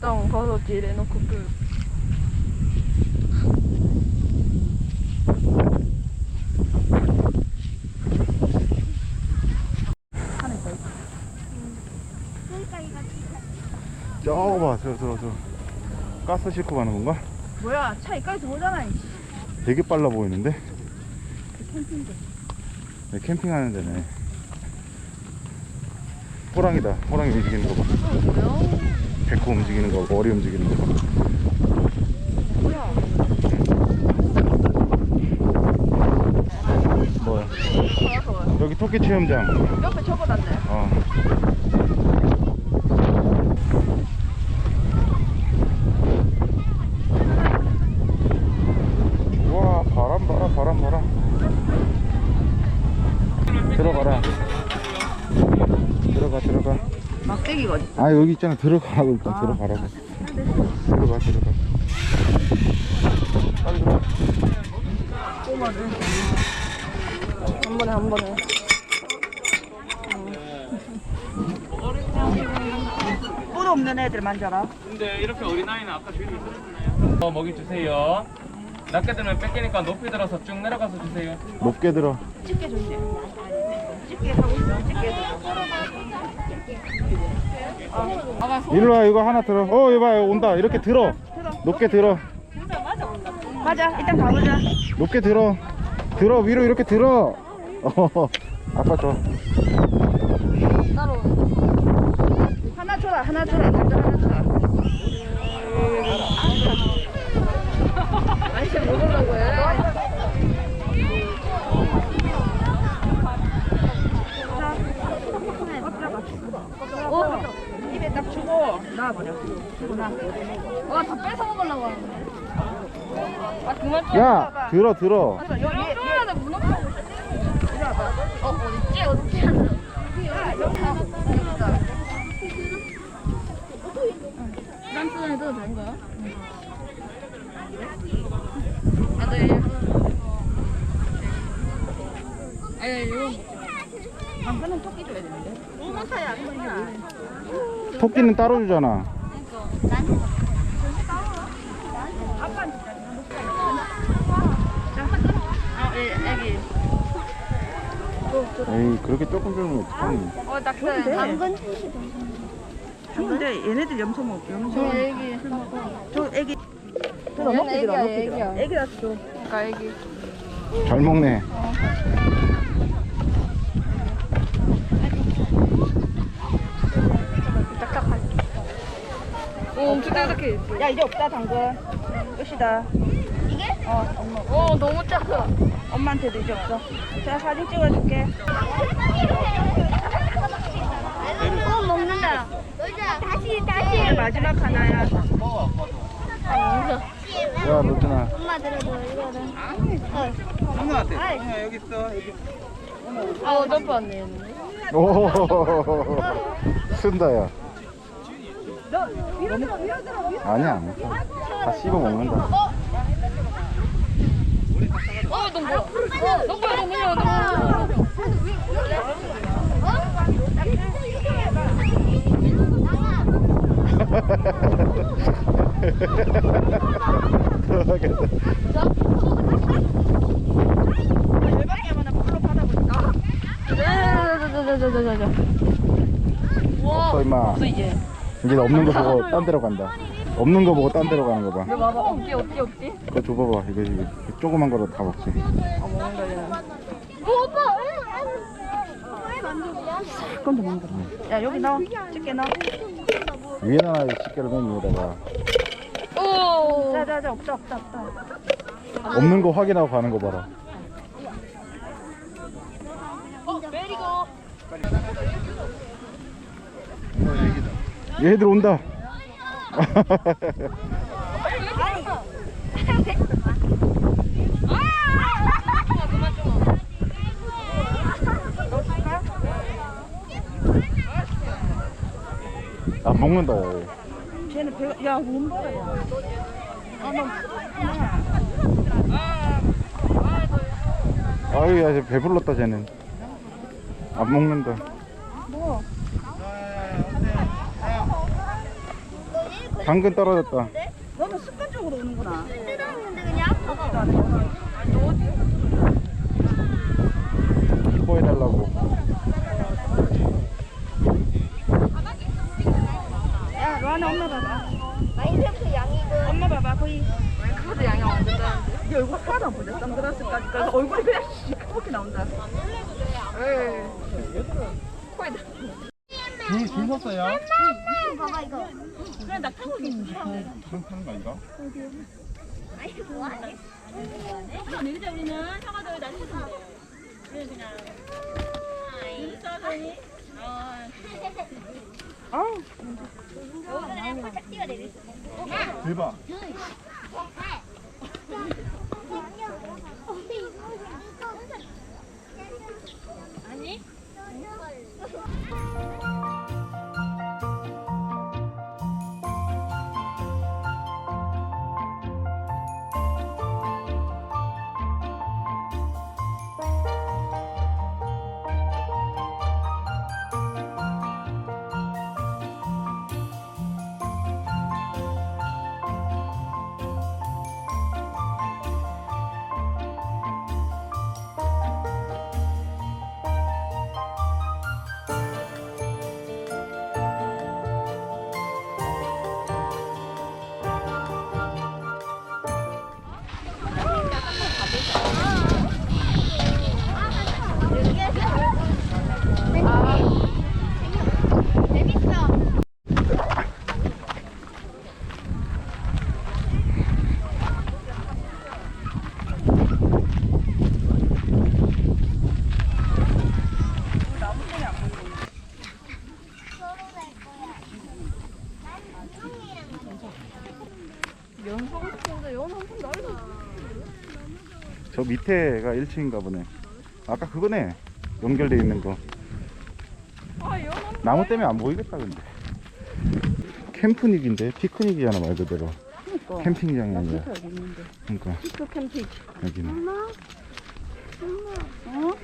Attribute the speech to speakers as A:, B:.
A: 땅 가서 뒤에 놓고 그
B: 저거 봐, 저, 저, 저. 가스 싣고 가는 건가?
C: 뭐야 차 이까지 오잖아 이씨.
B: 되게 빨라 보이는데?
C: 캠핑대
B: 네, 캠핑하는 데네. 호랑이다. 호랑이 움직이는 거 봐. 백호 움직이는 거, 머리 움직이는 거 봐.
C: 뭐야
B: 여기 토끼 체험장.
C: 옆에 적어놨네
B: 어. 와, 바람 봐라, 바람 봐라. 들어가라. 들어가, 들어가.
C: 막대기거든
B: 아, 여기 있잖아. 들어가라고, 일단
C: 아.
B: 들어가라고. 들어가, 들어가. 빨리 들어가.
C: 꼬마를
A: 한 번에 한 번에.
C: 뿔 없는 애들 만져라
D: 근데 이렇게 어린아이는 아까 주인이 있었잖아요. 어, 먹이 주세요. 낮게 들면 뺏기니까 높이 들어서 쭉 내려가서 주세요.
B: 높게 들어.
C: 집게 줬네 집게 하고 있어 집게
B: 일로 와, 이거 하나 들어. 어, 이봐, 온다. 이렇게 들어. 높게 들어.
C: 가자 일단 가보자
B: 높게 들어. 들어, 위로 이렇게 들어. 어, 아빠 줘.
A: 따로.
C: 하나 줘라 하나 줘라
A: 아니, 쟤 먹으려고 해.
C: 어 입에 딱 주고 놔버려 주고 놔
A: 와, 다 뺏어 먹으려고 하는데. 아, 그만 좀.
B: 야, 들어, 들어.
C: 여기
A: 무너져. 어, 어딨지? 어딨지? 란스는 해도 되는 거야? 아, 네. 아니, 이거
C: 방금은 토끼 줘야 되는데
B: 토끼는 따로 주잖아.
A: 아, 예, 애기.
B: 에이, 그렇게 조금 주면 어떡하니.
A: 어, 낙서.
C: 돼.
A: 당근?
C: 근데 얘네들 염소
A: 먹저
C: 염소
A: 애기.
C: 저 애기
A: 얘는
C: 먹기
A: 애기야,
C: 들어 먹기
A: 애기야.
C: 들어 애기라서 줘
A: 그러니까 애기.
B: 잘 먹네.
A: 딱딱하게. 오, 엄청 딱딱해.
C: 야 이제 없다 당근 끝이다 이게? 어 엄마
A: 어, 너무 작아.
C: 엄마한테도 이제 없어 자 사진 찍어줄게
E: 어 먹는다. 다시 다시.
C: 마지막 하나야
B: 야, 로준아.
E: 엄마 들어줘 이거는.
A: 아, 점프 안 돼.
B: 오, 쓴다, 야. 아니야, 안. 다 씹어 먹는다.
A: 어, 너 뭐야? 너 뭐야, 너 뭐야, 너 뭐야.
B: 들어가겠다.
C: 대박이 하나 풀로 받아볼까?
A: 자자자자자자자.
B: 없어, 임마.
A: 없어, 이제.
B: 이제 없는 거 보고 딴 데로 간다. 없는 거 보고 딴 데로 가는 거 봐.
A: 이거 봐봐. 없지, 없지, 없지.
B: 그거 줘봐봐. 이거, 이거. 조그만 거로 다 먹지.
A: 먹는.
E: 어, 오빠.
C: 왜더 먹는다 야 여기 넣어 집게 넣어
B: 위에다 놔, 집게를 맨 위에다가.
A: 오.
C: 자 자 자 없다 없다 없다
B: 없는 거 확인하고 가는 거 봐라. 얘들 온다. 안 먹는다. 얘.
C: 쟤는 배가 야 몸봐라 야 아너
B: 아유, 야, 쟤 배불렀다, 쟤는. 안 먹는다.
C: 뭐?
B: 당근 떨어졌다.
C: 너는 습관적으로 오는구나.
E: 뜯었는데 그냥?
B: 기뻐해달라고.
C: 야, 로아나 엄마 봐봐.
E: 마인크래프트 양이고.
C: 엄마 봐봐, 거의. 카드 양이 안 된다는데. 네 얼굴 하나도 안 보자. 선글라스까지. 그래서 얼굴이 그냥 시커멓게 나온다.
B: 줄줄 섰어요?
E: 봐봐 이거.
C: 그래, 나 타고 있는
B: 그럼 타는 거 아닌가?
E: 아니 뭐하지?
C: 내리자, 우리는. 형아, 너 나중에 준대. 그래, 그냥.
E: 그냥 내릴 수 있어.
B: 대박. 저 밑에가 1층인가 보네. 아까 그거네. 연결돼 있는 거. 나무 때문에 안 보이겠다 근데. 캠프닉인데 피크닉이잖아 말 그대로. 캠핑장이 아니라. 그러니까
C: 피크 캠핑.
B: 여기는.
C: 어?